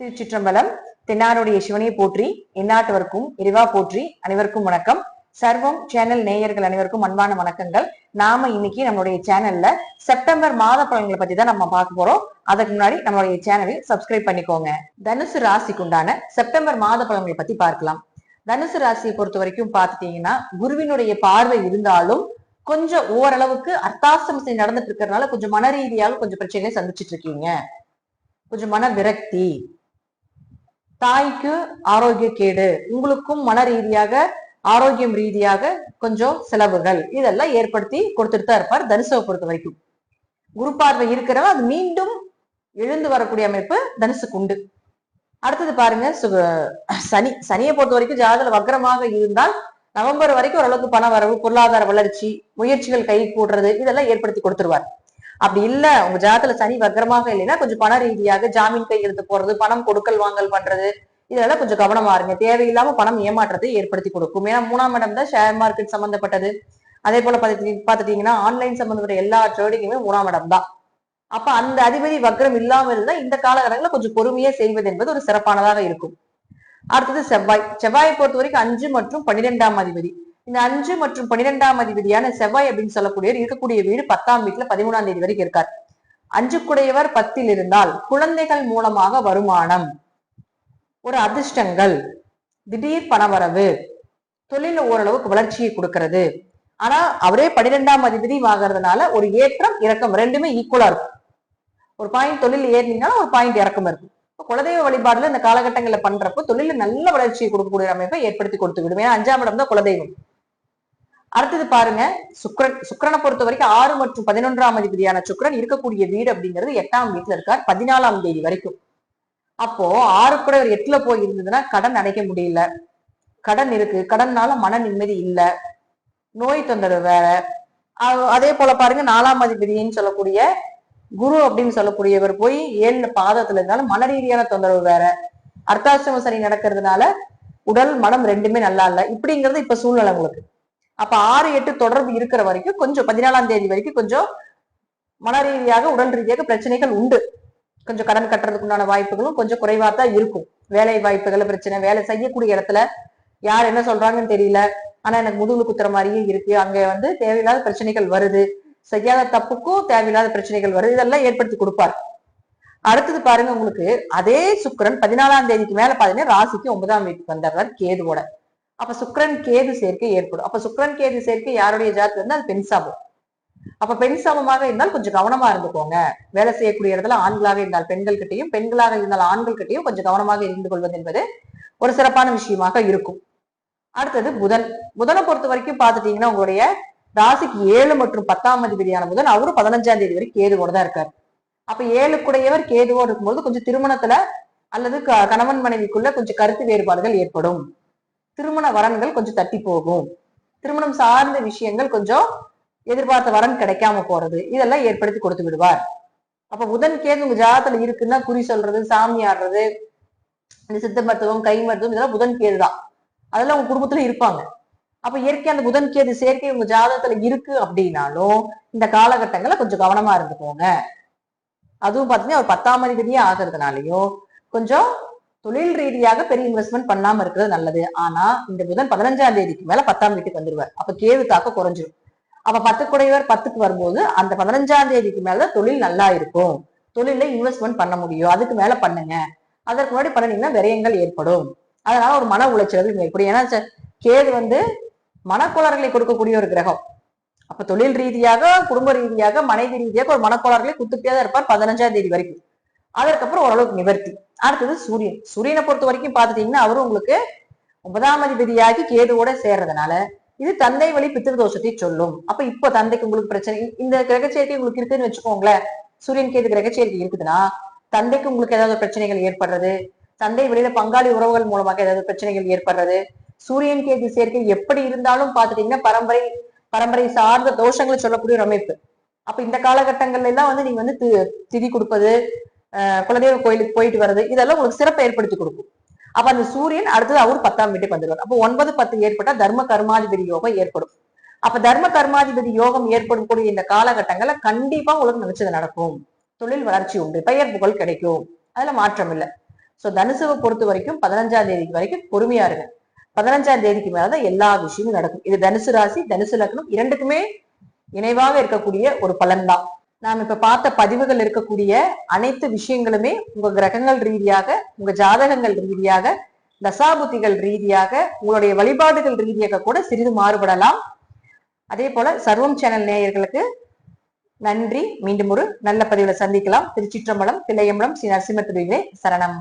திருச்சிற்றம்பலம் தென்னாருடைய சிவனையை போற்றி எந்நாட்டவர்க்கும் இறைவா போற்றி அனைவருக்கும் வணக்கம். சர்வம் சேனல் நேயர்கள் அனைவருக்கும் அன்பான வணக்கங்கள். நாம இன்னைக்கு நம்மளுடைய சேனல்ல செப்டம்பர் மாத பலன்களை பத்தி தான் நம்ம பார்க்க போறோம். அதுக்கு முன்னாடி நம்மளுடைய சேனலை சப்ஸ்கிரைப் பண்ணிக்கோங்க. தனுசு ராசிக்கு உண்டான செப்டம்பர் மாத பலன்களை பத்தி பார்க்கலாம். தனுசு ராசியை பொறுத்த வரைக்கும் பார்த்துட்டீங்கன்னா குருவினுடைய பார்வை இருந்தாலும் கொஞ்சம் ஓரளவுக்கு அர்த்தாசிரமத்தை நடந்துட்டு இருக்கிறதுனால கொஞ்சம் மன ரீதியாக கொஞ்சம் பிரச்சனைகளை சந்திச்சுட்டு இருக்கீங்க. கொஞ்சம் மன விரக்தி தாய்க்கு ஆரோக்கிய கேடு உங்களுக்கும் மன ரீதியாக ஆரோக்கியம் ரீதியாக கொஞ்சம் செலவுகள். இதெல்லாம் ஏற்படுத்தி கொடுத்துட்டு தான் இருப்பார் தனுசவை பொறுத்த வரைக்கும். குரு பார்வை இருக்கிறவங்க அது மீண்டும் எழுந்து வரக்கூடிய அமைப்பு தனுசுக்கு உண்டு. அடுத்தது பாருங்க சு- சனி சனியை பொறுத்த வரைக்கும் ஜாதகத்துல வக்கரமாக இருந்தால் நவம்பர் வரைக்கும் ஓரளவுக்கு பண வரவு பொருளாதார வளர்ச்சி முயற்சிகள் கை கூடுறது இதெல்லாம் ஏற்படுத்தி கொடுத்துருவார். அப்படி இல்ல உங்க ஜாதத்துல சனி வக்கரமாக இல்லைன்னா கொஞ்சம் பண ரீதியாக ஜாமீன் கையெழுத்து போறது பணம் கொடுக்கல் வாங்கல் பண்றது இதெல்லாம் கொஞ்சம் கவனமா இருங்க. தேவையில்லாம பணம் ஏமாற்றத்தை ஏற்படுத்தி கொடுக்கும். ஏன்னா மூணாம் இடம் தான் ஷேர் மார்க்கெட் சம்பந்தப்பட்டது. அதே போல பாத்துட்டீங்கன்னா ஆன்லைன் சம்பந்தப்பட்ட எல்லா ட்ரேடிங்குமே மூணாம் இடம் தான். அப்ப அந்த அதிபதி வக்ரம் இல்லாம இருந்தா இந்த காலகட்டங்களில் கொஞ்சம் பொறுமையா செய்வது என்பது ஒரு சிறப்பானதாக இருக்கும். அடுத்தது செவ்வாய். செவ்வாயை பொறுத்த வரைக்கும் அஞ்சு மற்றும் பன்னிரெண்டாம் அதிபதி. இந்த அஞ்சு மற்றும் பன்னிரெண்டாம் அதிபதியான செவ்வாய் அப்படின்னு சொல்லக்கூடியவர் இருக்கக்கூடிய வீடு பத்தாம் வீட்டுல பதிமூணாம் தேதி வரைக்கும் இருக்கார். அஞ்சுக்குடையவர் பத்தில் இருந்தால் குழந்தைகள் மூலமாக வருமானம் ஒரு அதிர்ஷ்டங்கள் திடீர் பணவரவு தொழில ஓரளவுக்கு வளர்ச்சியை கொடுக்கிறது. ஆனா அவரே பன்னிரெண்டாம் அதிபதி ஆகிறதுனால ஒரு ஏற்றம் இறக்கம் ரெண்டுமே ஈக்குவலா இருக்கும். ஒரு பாயிண்ட் தொழில் ஏறினீங்கன்னா ஒரு பாயிண்ட் இறக்கம் இருக்கும். குலதெய்வ வழிபாடுல இந்த காலகட்டங்களை பண்றப்போ தொழில நல்ல வளர்ச்சியை கொடுக்கக்கூடிய அமைப்பை ஏற்படுத்தி கொடுத்து விடும். ஏன்னா அஞ்சாம் இடம் தான் குலதெய்வம். அடுத்தது பாருங்க சுக்ரன் சுக்கரனை பொறுத்த வரைக்கும் ஆறு மற்றும் பதினொன்றாம் அதிபதியான சுக்கரன் இருக்கக்கூடிய வீடு அப்படிங்கிறது எட்டாம் வீட்டுல இருக்கார் பதினாலாம் தேதி வரைக்கும். அப்போ ஆறு கூட ஒரு எட்டுல போய் இருந்ததுன்னா கடன் அடைக்க முடியல. கடன் இருக்கு கடன்னால மன நிம்மதி இல்ல. நோய் தொந்தரவு வேற. அதே போல பாருங்க நாலாம் அதிபதின்னு சொல்லக்கூடிய குரு அப்படின்னு சொல்லக்கூடியவர் போய் ஏழு பாதத்துல இருந்தாலும் மன ரீதியான தொந்தரவு வேற. அர்த்தாசிரம சனி நடக்கிறதுனால உடல் மனம் ரெண்டுமே நல்லா இல்லை. இப்படிங்கிறது இப்ப சூழ்நிலை உங்களுக்கு. அப்ப ஆறு எட்டு தொடர்பு இருக்கிற வரைக்கும் கொஞ்சம் பதினாலாம் தேதி வரைக்கும் கொஞ்சம் மன ரீதியாக உடல் ரீதியாக பிரச்சனைகள் உண்டு. கொஞ்சம் கடன் கட்டுறதுக்கு உண்டான வாய்ப்புகளும் கொஞ்சம் குறைவா தான் இருக்கும். வேலை வாய்ப்புகள் பிரச்சனை வேலை செய்யக்கூடிய இடத்துல யார் என்ன சொல்றாங்கன்னு தெரியல. ஆனா எனக்கு முதுகுல குத்துற மாதிரியே இருக்கு. அங்க வந்து தேவையில்லாத பிரச்சனைகள் வருது. செய்யாத தப்புக்கும் தேவையில்லாத பிரச்சனைகள் வருது. இதெல்லாம் ஏற்படுத்தி கொடுப்பார். அடுத்தது பாருங்க உங்களுக்கு அதே சுக்கரன் பதினாலாம் தேதிக்கு மேல பாத்தீங்கன்னா ராசிக்கு ஒன்பதாம் வீட்டுக்கு வந்துடுறார் கேதுவோட. அப்ப சுக்ரன் கேது சேர்க்கை ஏற்படும். அப்ப சுக்ரன் கேது சேர்க்கை யாருடைய ஜாதகம் இருந்தால் அது பெண் சாபம் அப்ப பெண் சாபமாக இருந்தால் கொஞ்சம் கவனமா இருந்துக்கோங்க. வேலை செய்யக்கூடிய இடத்துல ஆண்களாக இருந்தால் பெண்கள் கிட்டையும் பெண்களாக இருந்தால் ஆண்கள் கிட்டையும் கொஞ்சம் கவனமாக இருந்து கொள்வது என்பது ஒரு சிறப்பான விஷயமாக இருக்கும். அடுத்தது புதன். புதனை பொறுத்த வரைக்கும் பாத்துட்டீங்கன்னா உங்களுடைய ராசிக்கு ஏழு மற்றும் பத்தாம் அதிபதியான புதன் அவரும் பதினஞ்சாம் தேதி வரைக்கும் கேதுவோட தான் இருக்காரு. அப்ப ஏழுக்குடையவர் கேதுவோடு இருக்கும்போது கொஞ்சம் திருமணத்துல அல்லது க- கணவன் மனைவிக்குள்ள கொஞ்சம் கருத்து வேறுபாடுகள் ஏற்படும். திருமண வரன்கள் கொஞ்சம் தட்டி போகும். திருமணம் சார்ந்த விஷயங்கள் கொஞ்சம் எதிர்பார்த்த வரன் கிடைக்காம போறது இதெல்லாம் ஏற்படுத்தி கொடுத்து விடுவார். அப்ப புதன் கேது உங்க ஜாதத்துல இருக்குன்னா குறி சொல்றது சாமி ஆடுறது இந்த சித்த மருத்துவம் கை மருத்துவம் இதெல்லாம் புதன் கேது தான். அதெல்லாம் உங்க குடும்பத்துல இருப்பாங்க. அப்ப இயற்கை அந்த புதன் கேது சேர்க்கை உங்க ஜாதகத்துல இருக்கு அப்படின்னாலும் இந்த காலகட்டங்கள்ல கொஞ்சம் கவனமா இருந்துக்கோங்க. அதுவும் பாத்தீங்கன்னா ஒரு பத்தாம் அதிபதியே ஆகிறதுனாலயும் கொஞ்சம் தொழில் ரீதியாக பெரிய இன்வெஸ்ட்மெண்ட் பண்ணாம இருக்கிறது நல்லது. ஆனா இந்த புதன் பதினஞ்சாம் தேதிக்கு மேல பத்தாம் வீட்டுக்கு வந்துருவார். அப்ப கேது தாக்க குறைஞ்சிரும். அப்ப பத்து குடையவர் பத்துக்கு வரும்போது அந்த பதினஞ்சாம் தேதிக்கு மேல தொழில் நல்லா இருக்கும். தொழில இன்வெஸ்ட்மெண்ட் பண்ண முடியும். அதுக்கு மேல பண்ணுங்க. அதற்கு முன்னாடி பண்ணினீங்கன்னா விரயங்கள் ஏற்படும். அதனால ஒரு மன உளைச்சல்கள் ஏற்படும். ஏன்னா கேது வந்து மனக்கோளாறுகளை கொடுக்கக்கூடிய ஒரு கிரகம். அப்ப தொழில் ரீதியாக குடும்ப ரீதியாக மனைவி ரீதியாக ஒரு மனக்கோளாறுகளை குத்துட்டே தான் இருப்பார் பதினஞ்சாம் தேதி வரைக்கும். அதற்கப்புறம் ஓரளவுக்கு நிவர்த்தி. அடுத்தது சூரியன். சூரியனை பொறுத்த வரைக்கும் பாத்துட்டீங்கன்னா அவரும் உங்களுக்கு ஒன்பதாம் அதிபதியாகி கேதுவோட சேர்றதுனால இது தந்தை வழி பித்திருதோஷத்தை சொல்லும். அப்ப இப்போ தந்தைக்கு உங்களுக்கு பிரச்சனை இந்த கிரகச்சேர்க்கை உங்களுக்கு இருக்குன்னு வச்சுக்கோங்களேன். சூரியன் கேது கிரகச்சேர்க்கை இருக்குதுன்னா தந்தைக்கு உங்களுக்கு ஏதாவது பிரச்சனைகள் ஏற்படுறது தந்தை வெளியில பங்காளி உறவுகள் மூலமாக ஏதாவது பிரச்சனைகள் ஏற்படுறது சூரியன் கேது சேர்க்கை எப்படி இருந்தாலும் பாத்துட்டீங்கன்னா பரம்பரை பரம்பரை சார்ந்த தோஷங்களை சொல்லக்கூடிய ஒரு அமைப்பு. அப்ப இந்த காலகட்டங்கள்ல எல்லாம் வந்து நீங்க வந்து தி- திதி கொடுப்பது குலதெய்வ கோயிலுக்கு போயிட்டு வர்றது இதெல்லாம் உங்களுக்கு சிறப்பை ஏற்படுத்தி கொடுக்கும். அப்ப அந்த சூரியன் அடுத்தது அவர் பத்தாம் வீட்டுக்கு வந்துடுவார். அப்போ ஒன்பது பத்து ஏற்பட்டா தர்ம கர்மாதிபதி யோகம் ஏற்படும். அப்ப தர்ம கர்மாதிபதி யோகம் ஏற்படும் கூடிய இந்த காலகட்டங்கள்ல கண்டிப்பா உங்களுக்கு நினைச்சது நடக்கும். தொழில் வளர்ச்சி உண்டு பெயர் புகழ் கிடைக்கும். அதுல மாற்றம் இல்லை. சோ தனுசுவை பொறுத்த வரைக்கும் பதினஞ்சாம் தேதிக்கு வரைக்கும் பொறுமையா இருங்க. பதினஞ்சாம் தேதிக்கு மேலதான் எல்லா விஷயமும் நடக்கும். இது தனுசு ராசி தனுசு லக்னம் இரண்டுக்குமே இணைவாக இருக்கக்கூடிய ஒரு பலன் தான் நாம் இப்ப பார்த்த பதிவுகள் இருக்கக்கூடிய அனைத்து விஷயங்களுமே உங்க கிரகங்கள் ரீதியாக உங்க ஜாதகங்கள் ரீதியாக தசாபுத்திகள் ரீதியாக உங்களுடைய வழிபாடுகள் ரீதியாக கூட சிறிது மாறுபடலாம். அதே போல சர்வம் சேனல் நேயர்களுக்கு நன்றி. மீண்டும் ஒரு நல்ல பதிவுல சந்திக்கலாம். திருச்சிற்றம்பலம் தில்லையம்பலம் ஸ்ரீ நரசிம்ம திருவிகளே சரணம்.